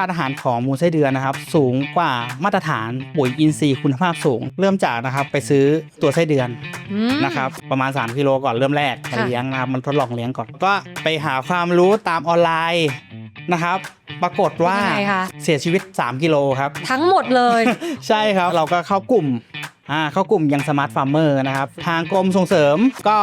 าตุอาหารของมูลไส้เดือนนะครับ สูงกว่ามาตรฐานปุ๋ยอินทรีย์คุณภาพสูง เริ่มจากนะครับไปซื้อตัวไส้เดือนอืม นะครับประมาณ 3กิโลก่อนเริ่มแรกค่ะมาเลี้ยงนะครับมันทดลองเลี้ยงก่อน ก็ไปหาความรู้ตามออนไลน์นะครับ ปรากฏว่าเป็นยังไงคะ เสียชีวิต 3กิโลครับ ทั้งหมดเลย ใช่ครับ เราก็เข้ากลุ่มอ่าเข้ากลุ่มยังสมาร์ทฟาร์มเมอร์นะครับ ทางกรมส่งเสริมก็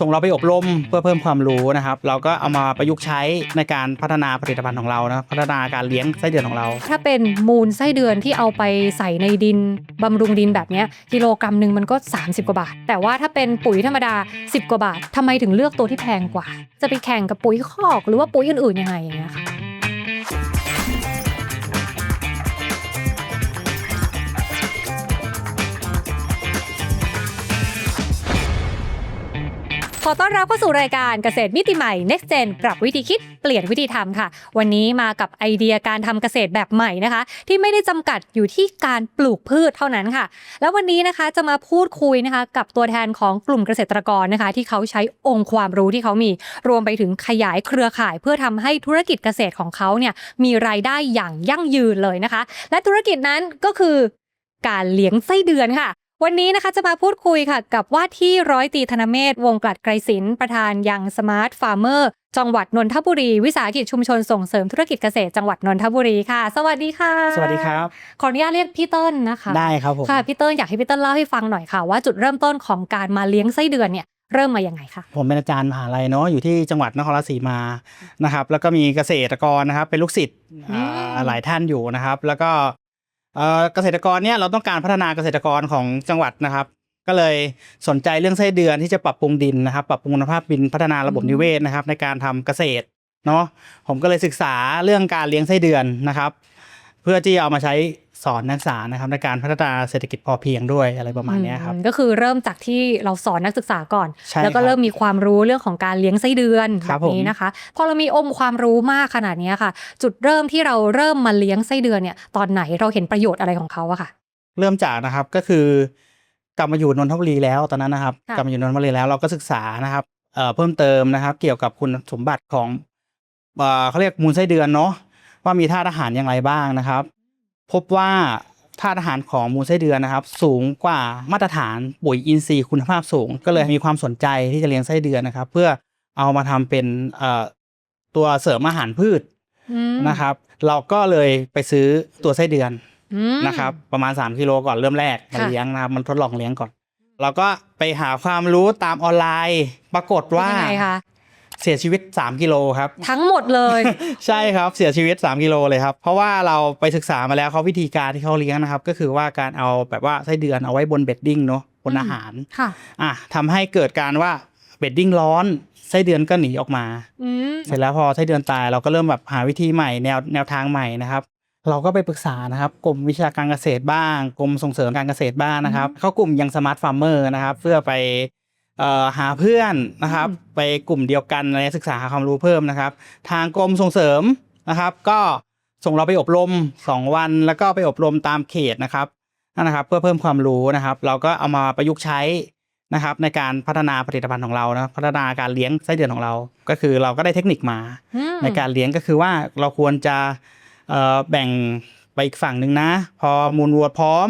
ส่งเราไปอบรมเพื่อเพิ่มความรู้นะครับ เราก็เอามาประยุกต์ใช้ในการพัฒนาผลิตภัณฑ์ของเรานะพัฒนาการเลี้ยงไส้เดือนของเรา ถ้าเป็นมูลไส้เดือนที่เอาไปใส่ในดินบำรุงดินแบบเนี้ยกิโลกรัมหนึ่งมันก็ 30 กว่าบาท แต่ว่าถ้าเป็นปุ๋ยธรรมดา 10 กว่าบาททำไมถึงเลือกตัวที่แพงกว่า จะไปแข่งกับปุ๋ยคอก หรือว่าปุ๋ยอื่นๆยังไงอย่างเงี้ยค่ะ ขอต้อนรับเข้าสู่รายการเกษตรมิติใหม่ Next Gen ปรับวิธีคิดเปลี่ยนวิธีทำค่ะ วันนี้มากับไอเดียการทำเกษตรแบบใหม่นะคะ ที่ไม่ได้จำกัดอยู่ที่การปลูกพืชเท่านั้นค่ะ แล้ววันนี้นะคะจะมาพูดคุยนะคะ กับตัวแทนของกลุ่มเกษตรกรนะคะ ที่เขาใช้องค์ความรู้ที่เขามี รวมไปถึงขยายเครือข่ายเพื่อทำให้ธุรกิจเกษตรของเขาเนี่ยมีรายได้อย่างยั่งยืนเลยนะคะ และธุรกิจนั้นก็คือการเลี้ยงไส้เดือนค่ะ วันนี้นะคะจะมาพูดคุยค่ะ กับว่าที่ร้อยตรีธนเมธวงกลัดไกรศิลป์ประธานยังสมาร์ทฟาร์มเมอร์จังหวัดนนทบุรี วิสาหกิจชุมชนส่งเสริมธุรกิจเกษตรจังหวัดนนทบุรีค่ะ สวัสดีค่ะ สวัสดีครับ ขออนุญาตเรียกพี่เติ้ลนะคะ ได้ครับผมค่ะพี่เติ้ลอยากให้พี่เติ้ลเล่าให้ฟังหน่อยค่ะ ว่าจุดเริ่มต้นของการมาเลี้ยงไส้เดือนเนี่ยเริ่มมาอย่างไงคะผมเป็นอาจารย์มหาลัยเนาะอยู่ที่จังหวัดนครราชสีมานะครับแล้วก็มีเกษตรกรนะครับเป็นลูกศิษย์อ่าหลายท่านอยู่นะครับ แล้วก็ เกษตรกรเนี่ยเราต้องการพัฒนาเกษตรกรของจังหวัดนะครับ ก็เลยสนใจเรื่องไส้เดือนที่จะปรับปรุงดินนะครับ ปรับปรุงคุณภาพดินพัฒนาระบบนิเวศนะครับ ในการทำเกษตรเนาะผมก็เลยศึกษาเรื่องการเลี้ยงไส้เดือนนะครับ เพื่อที่เอามาใช้ สอนนักศึกษานะครับในการพัฒนาเศรษฐกิจพอเพียงด้วยอะไรประมาณเนี้ยครับอืมก็คือเริ่มจากที่เราสอนนักศึกษาก่อนใช่แล้วก็ครับเริ่มมีความรู้เรื่องของการเลี้ยงไส้เดือนคแบรับบผมนี้นะคะพอเรามีองค์ความรู้มากขนาดนี้ค่ะ จุดเริ่มที่เราเริ่มมาเลี้ยงไส้เดือนเนี่ยตอนไหนเราเห็นประโยชน์อะไรของเขาอะค่ะ เริ่มจากนะครับก็คือกลับมาอยู่นนทบุรีแล้วตอนนั้นนะครับค่ะกลับมาอยู่นนทบุรีแล้วเราก็ศึกษานะครับเอ่อเพิ่มเติมนะครับ เกี่ยวกับคุณสมบัติของเอ่อเขาเรียกมูลไส้เดือนเนาะว่ามีธาตุอาหารอย่างไรบ้างนะครับ พบว่าธาตุอาหารของมูลไส้เดือนนะครับ สูงกว่ามาตรฐานปุ๋ยอินทรีย์คุณภาพสูง ก็เลยมีความสนใจที่จะเลี้ยงไส้เดือนนะครับ เพื่อเอามาทำเป็นเอ่อตัวเสริมอาหารพืชอืมนะครับ เราก็เลยไปซื้อตัวไส้เดือนอืมนะครับ ประมาณ 3กิโลก่อนเริ่มแรกมาค่ะเลี้ยงนะครับมันทดลองเลี้ยงก่อนเราก็ไปหาความรู้ตามออนไลน์ ปรากฏเป็นว่ายังไงคะ เสียชีวิต 3 กิโลครับ ทั้งหมดเลย ใช่ครับเสียชีวิต 3 กิโลเลยครับ เพราะว่าเราไปศึกษามาแล้วเขาวิธีการที่เขาเลี้ยงนะครับ ก็คือว่าการเอาแบบว่าไส้เดือนเอาไว้บนเบดดิ้งเนาะบนอืมอาหารค่ะอะทำให้เกิดการว่าเบดดิ้งร้อนไส้เดือนก็หนีออกมาอืมเสร็จแล้วพอไส้เดือนตายเราก็เริ่มแบบหาวิธีใหม่แนวแนวทางใหม่นะครับ เราก็ไปปรึกษานะครับกรมวิชาการเกษตรบ้างกรมส่งเสริมการเกษตรบ้างนะครับ เข้ากลุ่มยังสมาร์ทฟาร์มเมอร์นะครับ เพื่อไปเอ่อ หาเพื่อนนะครับ ไปกลุ่มเดียวกันอะไรศึกษาหาความรู้เพิ่มนะครับ ทางกรมส่งเสริมนะครับ ก็ส่งเราไปอบรม 2 วัน แล้วก็ไปอบรมตามเขตนะครับนั่นนะครับเพื่อเพิ่มความรู้นะครับ เราก็เอามาประยุกต์ใช้นะครับในการพัฒนาผลิตภัณฑ์ของเรานะพัฒนาการเลี้ยงไส้เดือนของเรา ก็คือเราก็ได้เทคนิคมาอืมในการเลี้ยงก็คือว่าเราควรจะเอ่อแบ่งไปอีกฝั่งหนึ่งนะ พอมูลวัวพร้อม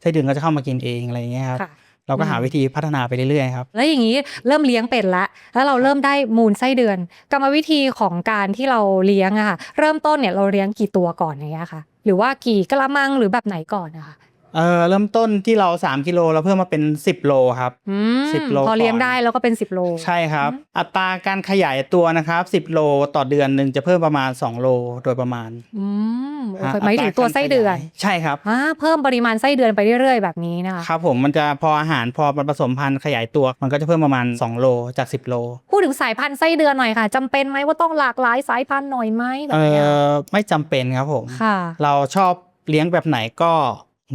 ไส้เดือนก็จะเข้ามากินเองอะไรอย่างเงี้ยครับค่ะ เราก็หาอืมวิธีพัฒนาไปเรื่อยๆครับ แล้วอย่างนี้เริ่มเลี้ยงเป็ดละ แล้วเราเริ่มได้มูลไส้เดือน กรรมวิธีของการที่เราเลี้ยงอะค่ะเริ่มต้นเนี่ยเราเลี้ยงกี่ตัวก่อนอย่างเงี้ยค่ะ หรือว่ากี่กระมังหรือแบบไหนก่อนนะคะเออเริ่มต้นที่เรา 3 กิโลเราเพิ่มมาเป็น 10 โลครับอืมสิบโลพอเลี้ยงก่อนได้แล้วก็เป็น 10 โล ใช่ครับ อัตราการขยายตัวนะครับ 10 โลต่อเดือนหนึ่งจะเพิ่มประมาณ 2 โลโดยประมาณอืม โอเคฮะหมายถึงตัวไส้เดือนตราการขยายใช่ครับอ่าเพิ่มปริมาณไส้เดือนไปเรื่อยๆ แบบนี้นะคะครับผมมันจะพออาหารพอมันผสมพันธุ์ขยายตัว มันก็จะเพิ่มประมาณ 2 โลจาก 10 โล พูดถึงสายพันธุ์ไส้เดือนหน่อยค่ะจำเป็นไหมว่าต้องหลากหลายสายพันธุ์หน่อยไหมแบเอบเนี้ยอไม่จำเป็นครับผมค่ะเราชอบเลี้ยงแบบไหนก็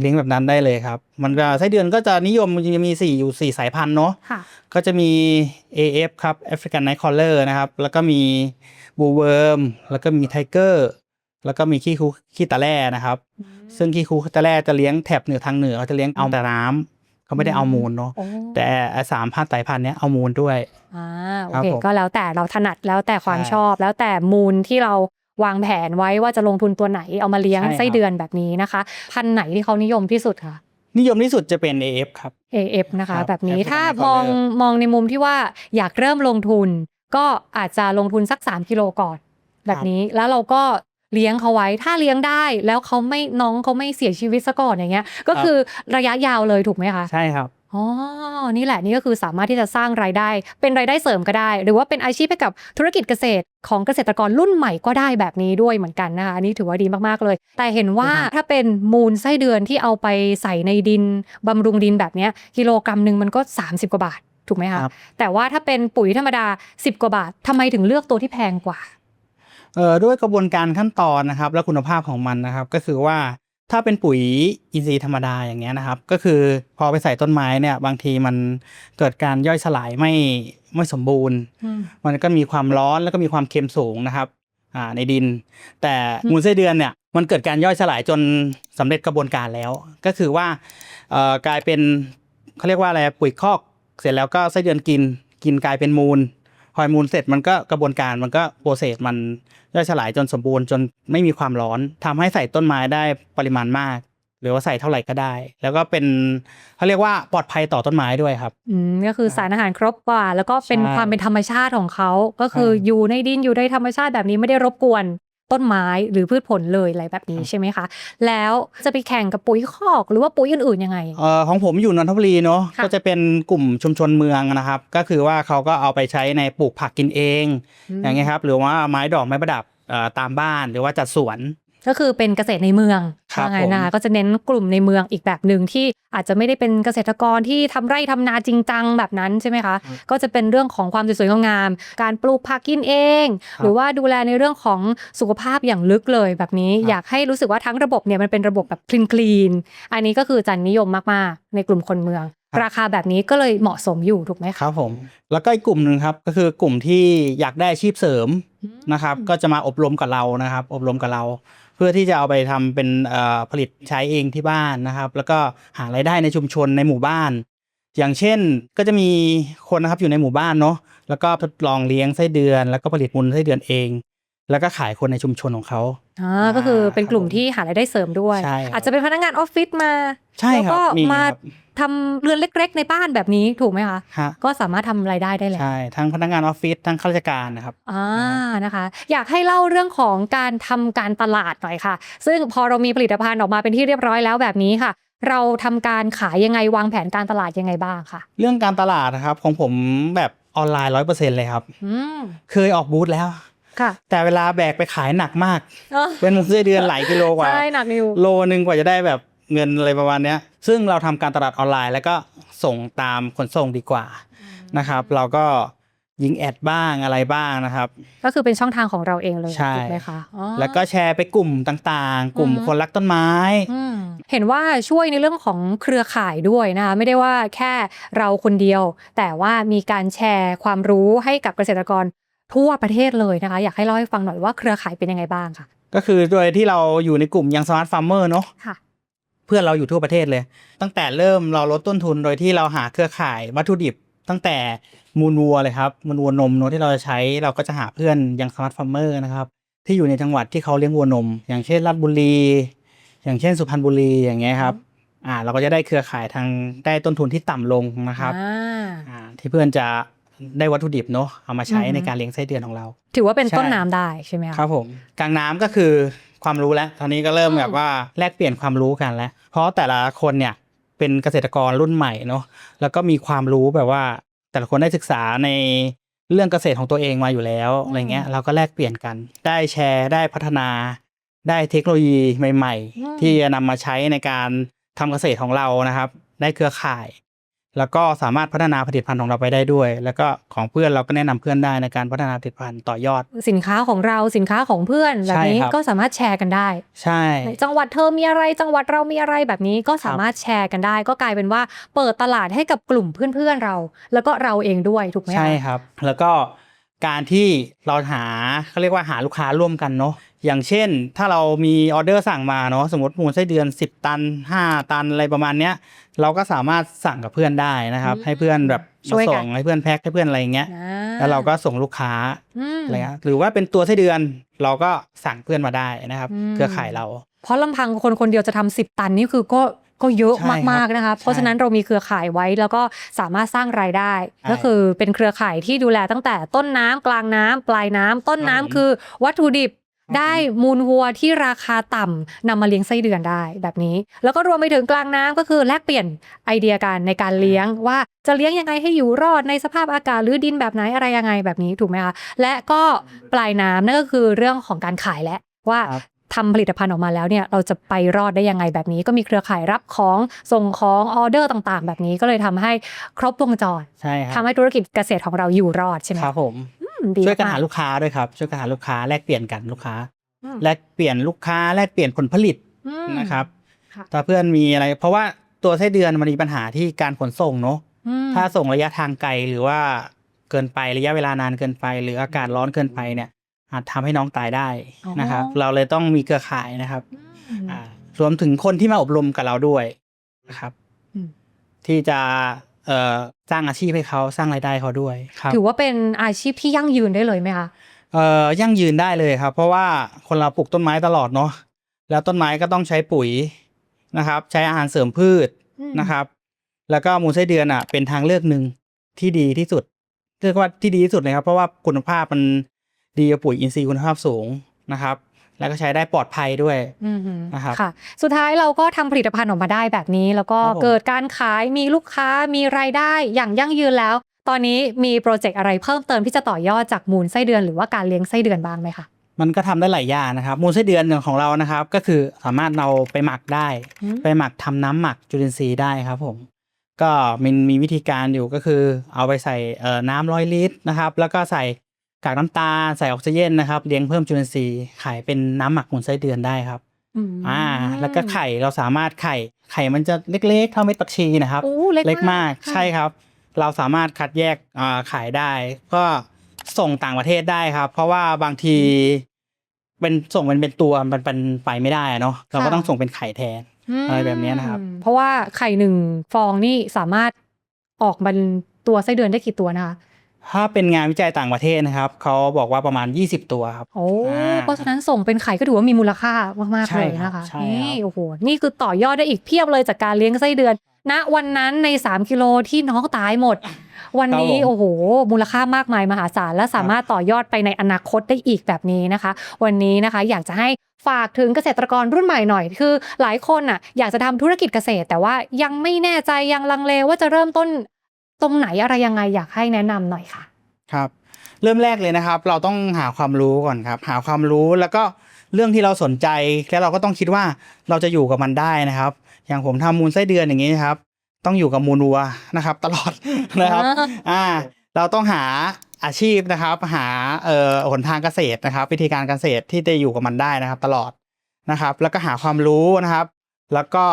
เลี้ยงแบบนั้นได้เลยครับ มันจะไส้เดือนก็จะนิยมมันจะมีสี่อยู่สี่สายพันธุ์เนาะค่ะก็จะมี AF ครับ African Night Caller นะครับ แล้วก็มีบูเวิร์มแล้วก็มีไทเกอร์ แล้วก็มีขี้คุขี้ตะแร่นะครับ ซึ่งขี้คุขี้ตะแร่จะเลี้ยงแถบเหนือทางเหนือเขาจะเลี้ยงเอาแต่น้ำเขาไม่ได้เอามูลเนาะโอ้แต่ไอ้สามพันธุ์สายพันธุ์เนี้ยเอามูลด้วยอ่าโอครับเคผมก็แล้วแต่เราถนัดแล้วแต่ความใช่ชอบ แล้วแต่มูลที่เราวางแผนไว้ว่าจะลงทุนตัวไหนเอามาเลี้ยงใช่ครับไส้เดือนแบบนี้นะคะ พันธุ์ไหนที่เขานิยมที่สุดคะนิยมที่สุดจะเป็น AF ครับ AF นะคะครับแบบนี้ African ถ้า Color มองมองในมุมที่ว่าอยากเริ่มลงทุน ก็อาจจะลงทุนสัก 3 กิโลก่อน แบบนี้แล้วเราก็ เลี้ยงเขาไว้ ถ้าเลี้ยงได้แล้วเขาไม่น้องเขาไม่เสียชีวิตซะก่อนอย่างเงี้ย ก็คือระยะยาวเลยถูกไหมคะ ใช่ครับอ๋อ นี่แหละนี่ก็คือสามารถที่จะสร้างรายได้ เป็นรายได้เสริมก็ได้ หรือว่าเป็นอาชีพให้กับธุรกิจเกษตรของเกษตรกรรุ่นใหม่ก็ได้แบบนี้ด้วยเหมือนกันนะคะอันนี้ถือว่าดีมากๆเลย แต่เห็นว่าครับถ้าเป็นมูลไส้เดือนที่เอาไปใส่ในดินบำรุงดินแบบเนี้ยกิโลกรัมหนึ่งมันก็ 30 กว่าบาทถูกไหมคะครับแต่ว่าถ้าเป็นปุ๋ยธรรมดา 10 กว่าบาททำไมถึงเลือกตัวที่แพงกว่า เอ่อด้วยกระบวนการขั้นตอนนะครับ และคุณภาพของมันนะครับ ก็คือว่าถ้าเป็นปุ๋ยอินทรีย์ธรรมดาอย่างเงี้ยนะครับ ก็คือพอไปใส่ต้นไม้เนี่ย บางทีมันเกิดการย่อยสลายไม่ไม่สมบูรณ์ มันก็มีความร้อนแล้วก็มีความเค็มสูงนะครับอ่าในดิน แต่อืมมูลไส้เดือนเนี่ยมันเกิดการย่อยสลายจนสำเร็จกระบวนการแล้ว ก็คือว่าเอ่อกลายเป็นเขาเรียกว่าอะไรปุ๋ยคอกเสร็จแล้วก็ไส้เดือนกินกินกลายเป็นมูล พอมูลเสร็จมันก็กระบวนการมันก็โปรเซสมันย่อยสลายจนสมบูรณ์จนไม่มีความร้อนทำให้ใส่ต้นไม้ได้ปริมาณมาก หรือว่าใส่เท่าไหร่ก็ได้ แล้วก็เป็นเขาเรียกว่าปลอดภัยต่อต้นไม้ด้วยครับอืมก็คือสารอาหารครบกว่า แล้วก็เป็นใช่ความเป็นธรรมชาติของเขาก็คือใช่อยู่ในดินอยู่ในธรรมชาติแบบนี้ไม่ได้รบกวน ต้นไม้หรือพืชผลเลยอะไรแบบนี้ครับใช่ไหมคะ แล้วจะไปแข่งกับปุ๋ยคอก หรือว่าปุ๋ยอื่นๆยังไงเอ่อของผมอยู่นนทบุรีเนาะค่ะก็จะเป็นกลุ่มชุมชนเมืองนะครับ ก็คือว่าเขาก็เอาไปใช้ในปลูกผักกินเองอย่างเงี้ยครับหรือว่าไม้ดอกไม้ประดับเอ่อตามบ้านหรือว่าจัดสวน ก็คือเป็นเกษตรในเมืองครับว่าไงผมนะคะก็จะเน้นกลุ่มในเมืองอีกแบบหนึ่งที่อาจจะไม่ได้เป็นเกษตรกรที่ทำไร่ทำนาจริงจังแบบนั้นใช่ไหมคะ ก็จะเป็นเรื่องของความสวยๆงามๆการปลูกผักกินเอง หรือว่าดูแลในเรื่องของสุขภาพอย่างลึกเลยแบบนี้ครับอยากให้รู้สึกว่าทั้งระบบเนี่ยมันเป็นระบบแบบคลีนคลีนอันนี้ก็คือจันนิยมมากๆ ในกลุ่มคนเมือง ราคาแบบนี้ก็เลยเหมาะสมอยู่ถูกไหมคคะรับผมแล้วก็อีกกลุ่มหนึ่งครับก็คือกลุ่มที่อยากได้อาชีพเสริมอืมนะครับ ก็จะมาอบรมกับเรานะครับ อบรมกับเราเพื่อที่จะเอาไปทำเป็นผลิตใช้เองที่บ้านนะครับ แล้วก็หารายได้ในชุมชนในหมู่บ้าน อย่างเช่นก็จะมีคนนะครับอยู่ในหมู่บ้านเนาะแล้วก็ทดลองเลี้ยงไส้เดือน แล้วก็ผลิตมูลไส้เดือนเอง แล้วก็ขายคนในชุมชนของเขาอ่าก็คือเป็นกลุ่มครับผมที่หารายได้เสริมด้วย ใช่ครับอาจจะเป็นพนักงานออฟฟิศมาใช่แล้วครับก็มีมาครับ ทำเรือนเล็กๆ ในบ้านแบบนี้ถูกไหมคะฮะก็สามารถทำรายได้ได้แหละใช่ทั้งพนักงานออฟฟิศทั้งข้าราชการนะครับ อ่า นะคะ อยากให้เล่าเรื่องของการทำการตลาดหน่อยค่ะ ซึ่งพอเรามีผลิตภัณฑ์ออกมาเป็นที่เรียบร้อยแล้วแบบนี้ค่ะ เราทำการขายยังไงวางแผนการตลาดยังไงบ้างค่ะ เรื่องการตลาดนะครับของผมแบบออนไลน์ร้อยเปอร์เซ็นเลยครับ อืม เคยออกบูธแล้วค่ะ แต่เวลาแบกไปขายหนักมากเออเป็นมุมไส้เดือนหลายกิโลกว่าใช่หนักอยู่โลนึงกว่าจะได้แบบเงินอะไรประมาณเนี้ย ซึ่งเราทำการตลาดออนไลน์ แล้วก็ส่งตามขนส่งดีกว่านะครับ เราก็ยิงแอดบ้างอะไรบ้างนะครับ ก็คือเป็นช่องทางของเราเองเลยใช่ถูกไหมคะอ๋อแล้วก็แชร์ไปกลุ่มต่างๆ กลุ่มอือฮึคนรักต้นไม้อืมเห็นว่าช่วยในเรื่องของเครือข่ายด้วยนะคะไม่ได้ว่าแค่เราคนเดียว แต่ว่ามีการแชร์ความรู้ให้กับเกษตรกร ทั่วประเทศเลยนะคะ อยากให้เล่าให้ฟังหน่อยว่าเครือข่ายเป็นยังไงบ้างค่ะ ก็คือโดยที่เราอยู่ในกลุ่มยังสมาร์ทฟาร์มเมอร์เนาะค่ะเพื่อนเราอยู่ทั่วประเทศเลย ตั้งแต่เริ่มเราลดต้นทุนโดยที่เราหาเครือข่ายวัตถุดิบ ตั้งแต่มูลวัวเลยครับมูลวัวนมเนอะที่เราจะใช้เราก็จะหาเพื่อนยังสมาร์ทฟาร์มเมอร์นะครับที่อยู่ในจังหวัดที่เขาเลี้ยงวัวนม อย่างเช่นราชบุรี อย่างเช่นสุพรรณบุรีอย่างเงี้ยครับอ่าเราก็จะได้เครือข่ายทางได้ต้นทุนที่ต่ำลงนะครับอ่าอ่าที่เพื่อนจะ ได้วัตถุดิบเนาะเอามาใช้อือฮึในการเลี้ยงไส้เดือนของเรา ถือว่าเป็นใช่ต้นน้ำได้ใช่ไหมคะครับผมกลางน้ำก็คือความรู้แล้วตอนนี้ก็เริ่มอืมแบบว่าแลกเปลี่ยนความรู้กันแล้ว เพราะแต่ละคนเนี่ยเป็นเกษตรกรรุ่นใหม่เนาะแล้วก็มีความรู้แบบว่า แต่ละคนได้ศึกษาในเรื่องเกษตรของตัวเองมาอยู่แล้วอะไรเงี้ยเราก็แลกเปลี่ยนกัน ได้แชร์ได้พัฒนา ได้เทคโนโลยีใหม่ ๆ ที่จะนำมาใช้ในการทำเกษตรของเรานะครับ ได้เครือข่าย แล้วก็สามารถพัฒนาผลิตภัณฑ์ของเราไปได้ด้วย แล้วก็ของเพื่อนเราก็แนะนำเพื่อนได้ในการพัฒนาผลิตภัณฑ์ต่อยอด สินค้าของเราสินค้าของเพื่อนแบบนี้ใช่ครับก็สามารถแชร์กันได้ ใช่ในจังหวัดเธอมีอะไรจังหวัดเรามีอะไรแบบนี้ก็สามารถแชร์กันได้ ก็กลายเป็นว่าเปิดตลาดให้กับกลุ่มเพื่อนๆเรา แล้วก็เราเองด้วยถูกไหมคะใช่ครับ แล้วก็การที่เราหาเขาเรียกว่าหาลูกค้าร่วมกันเนาะ อย่างเช่น ถ้าเรามีออเดอร์สั่งมาเนาะสมมติมูลไส้เดือน 10 ตัน 5 ตันอะไรประมาณเนี้ยเราก็สามารถสั่งกับเพื่อนได้นะครับอืมให้เพื่อนแบบช่มาวยกันส่งให้เพื่อนแพ็คให้เพื่อนอะไรอย่างเงี้ยนะแล้วเราก็ส่งลูกค้าอืมอะไรเงี้ยหรือว่าเป็นตัวไส้เดือนเราก็สั่งเพื่อนมาได้นะครับอืมเครือข่ายเรา เพราะลำพังคนคนเดียวจะทำสิบตันนี่คือก็ก็เยอะใช่ครับมากๆนะคะ เพราะฉะนั้นเรามีเครือข่ายไว้แล้วก็สามารถสร้างรายได้ใช่ก็คือเป็นเครือข่ายที่ดูแลตั้งแต่ต้นน้ำกลางน้ำปลายน้ำต้นน้ำครับผมคือวัตถุดิบครับ ได้มูลวัวที่ราคาต่ำนำมาเลี้ยงไส้เดือนได้แบบนี้ แล้วก็รวมไปถึงกลางน้ำก็คือแลกเปลี่ยนไอเดียกันในการเลี้ยงว่าจะเลี้ยงยังไงให้อยู่รอดในสภาพอากาศหรือดินแบบไหนอะไรยังไงแบบนี้ถูกไหมคะและก็ปลายน้ำนั่นก็คือเรื่องของการขายและว่าครับทำผลิตภัณฑ์ออกมาแล้วเนี่ยเราจะไปรอดได้ยังไงแบบนี้ ก็มีเครือข่ายรับของส่งของออเดอร์ต่าง ๆ แบบนี้ก็เลยทำให้ครบวงจรใช่คทำรับให้ธุรกิจเกษตรของเราอยู่รอดใช่ไหมครับผมอืมดี ช่วยกันมหาลูกค้าด้วยครับช่วยกันหาลูกค้าแลกเปลี่ยนกันลูกค้าอืมแลกเปลี่ยนลูกค้าแลกเปลี่ยนผลผลิตอืมนะครับค่ะถ้าเพื่อนมีอะไร เพราะว่าตัวไส้เดือนมันมีปัญหาที่การขนส่งเนาะอืมถ้าส่งระยะทางไกลหรือว่าเกินไประยะเวลานานเกินไป หรืออากาศร้อนเกินไปเนี่ย อาจทำให้น้องตายได้นะครับ เราเลยต้องมีเครือข่ายนะครับอืมอ่ารวมถึงคนที่มาอบรมกับเราด้วยนะครับอืมที่จะเอ่อ สร้างอาชีพให้เขาสร้างรายได้เขาด้วยครับถือว่าเป็นอาชีพที่ยั่งยืนได้เลยไหมคะเอ่อยั่งยืนได้เลยครับ เพราะว่าคนเราปลูกต้นไม้ตลอดเนาะแล้วต้นไม้ก็ต้องใช้ปุ๋ยนะครับ ใช้อาหารเสริมพืชอืมนะครับ แล้วก็มูลไส้เดือนอะ เป็นทางเลือกหนึ่งที่ดีที่สุดเรียกว่าที่ดีที่สุดเลยครับ เพราะว่าคุณภาพมันดีกว่าปุ๋ยอินทรีย์คุณภาพสูงนะครับ แล้วก็ใช้ได้ปลอดภัยด้วยอืมฮึนะครับค่ะ สุดท้ายเราก็ทำผลิตภัณฑ์ออกมาได้แบบนี้ แล้วก็ครับผมเกิดการขายมีลูกค้ามีรายได้อย่างยั่งยืนแล้ว ตอนนี้มีโปรเจกต์อะไรเพิ่มเติมที่จะต่อยอดจากมูลไส้เดือนหรือว่าการเลี้ยงไส้เดือนบ้างไหมคะมันก็ทำได้หลายอย่างนะครับ มูลไส้เดือนของเรานะครับ ก็คือสามารถเราไปหมักได้อืมไปหมักทำน้ำหมักจุลินทรีย์ได้ครับผมก็มันมีวิธีการอยู่ก็คือเอาไปใส่เอ่อน้ำร้อยลิตรนะครับ แล้วก็ใส่ กากน้ำตาลใส่ออกซิเจนนะครับเลี้ยงเพิ่มจุลินทรีย์ขายเป็นน้ำหมักมูลไส้เดือนได้ครับอืมอ่า แล้วก็ไข่เราสามารถไข่ไข่มันจะเล็กๆ เท่าเม็ดผักชีนะครับโอ้เล็กเล็กมากค่ะใช่ครับ เราสามารถคัดแยกอ่าขายได้ ก็ส่งต่างประเทศได้ครับ เพราะว่าบางทีเป็นส่งเป็นเป็นตัวมันเป็นไปไม่ได้อะเนาะเราก็ต้องส่งเป็นไข่แทนอะไรแบบเนี้ยนะครับอืมเพราะว่าไข่หนึ่งฟองนี่สามารถออกเป็นตัวไส้เดือนได้กี่ตัวนะคะ ถ้าเป็นงานวิจัยต่างประเทศนะครับเขาบอกว่าประมาณ 20 ตัวครับ โอ้อ่าเพราะฉะนั้นส่งเป็นไข่ก็ถือว่ามีมูลค่ามากๆใช่เลยครับนะคะใช่ครับนี่โอ้โหนี่คือต่อยอดได้อีกเพียบเลยจากการเลี้ยงไส้เดือนณวันนั้นใน 3 กิโลที่น้องตายหมด วันนี้โอ้โห มูลค่ามากมายมหาศาล และสามารถต่อยอดไปในอนาคตได้อีกแบบนี้นะคะ วันนี้นะคะอยากจะให้ฝากถึงเกษตรกรรุ่นใหม่หน่อย คือหลายคนอะอยากจะทำธุรกิจเกษตร แต่ว่ายังไม่แน่ใจยังลังเลว่าจะเริ่มต้น ตรงไหนอะไรยังไงอยากให้แนะนำหน่อยค่ะครับ เริ่มแรกเลยนะครับ เราต้องหาความรู้ก่อนครับ หาความรู้แล้วก็เรื่องที่เราสนใจแล้วเราก็ต้องคิดว่าเราจะอยู่กับมันได้นะครับ อย่างผมทำมูลไส้เดือนอย่างนี้นะครับ ต้องอยู่กับมูลวัวนะครับ ตลอดนะครับอ่าเราต้องหาอาชีพนะครับ หาเอ่อหนทางเกษตรนะครับ วิธีการเกษตรที่จะอยู่กับมันได้นะครับ ตลอดนะครับ แล้วก็หาความรู้นะครับ แล้วก็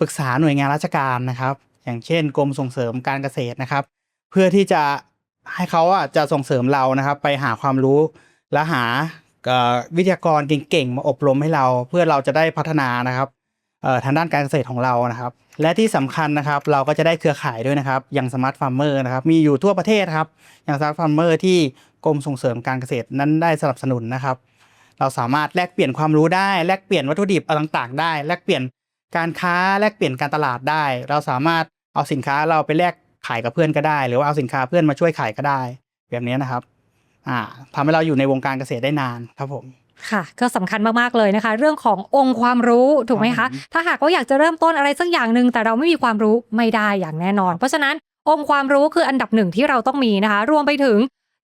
ปรึกษาหน่วยงานราชการนะครับ อย่างเช่น กรมส่งเสริมการเกษตรนะครับ เพื่อที่จะให้เขาอะจะส่งเสริมเรานะครับ ไปหาความรู้และหาวิทยากรเก่งๆมาอบรมให้เราเพื่อเราจะได้พัฒนานะครับทางด้านการเกษตรของเรานะครับ และที่สำคัญนะครับ เราก็จะได้เครือข่ายด้วยนะครับ อย่างสมาร์ทฟาร์มเมอร์นะครับ มีอยู่ทั่วประเทศครับ อย่างสมาร์ทฟาร์มเมอร์ที่กรมส่งเสริมการเกษตรนั้นได้สนับสนุนนะครับ เราสามารถแลกเปลี่ยนความรู้ได้ แลกเปลี่ยนวัตถุดิบต่างๆ ได้ แลกเปลี่ยน การค้าแลกเปลี่ยนการตลาดได้ เราสามารถเอาสินค้าเราไปแลกขายกับเพื่อนก็ได้ หรือว่าเอาสินค้าเพื่อนมาช่วยขายก็ได้ แบบนี้นะครับอ่าทำให้เราอยู่ในวงการเกษตรได้นานครับผมค่ะก็สำคัญมากๆเลยนะคะ เรื่องขององค์ความรู้ถูกไหมครัคะบผมถ้าหากว่าอยากจะเริ่มต้นอะไรสักอย่างหนึ่งแต่เราไม่มีความรู้ไม่ได้อย่างแน่นอน เพราะฉะนั้นองค์ความรู้คืออันดับหนึ่งที่เราต้องมีนะคะ รวมไปถึง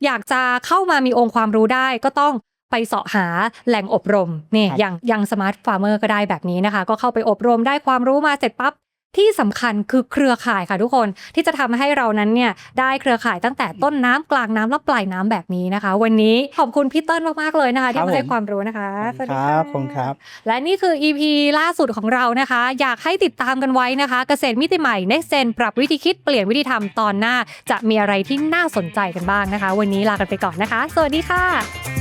อยากจะเข้ามามีองค์ความรู้ได้ก็ต้อง ไปเสาะหาแหล่งอบรมเนี่ยครับอย่างยังสมาร์ทฟาร์มเมอร์ก็ได้แบบนี้นะคะ ก็เข้าไปอบรมได้ความรู้มาเสร็จปั๊บที่สำคัญคือเครือข่ายค่ะทุกคนที่จะทำให้เรานั้นเนี่ยได้เครือข่ายตั้งแต่ต้นน้ำกลางน้ำและปลายน้ำแบบนี้นะคะ วันนี้ขอบคุณพี่เติ้ลมากๆเลยนะคะที่มาให้ความรู้นะคะสวัสคดีรับะผมครับ และนี่คือ EP ล่าสุดของเรานะคะ อยากให้ติดตามกันไว้นะคะ เกษตรมิติใหม่ Next Gen ปรับวิธีคิดเปลี่ยนวิธีทำตอนหน้า จะมีอะไรที่น่าสนใจกันบ้างนะคะ วันนี้ลากันไปก่อนนะคะ สวัสดีค่ะ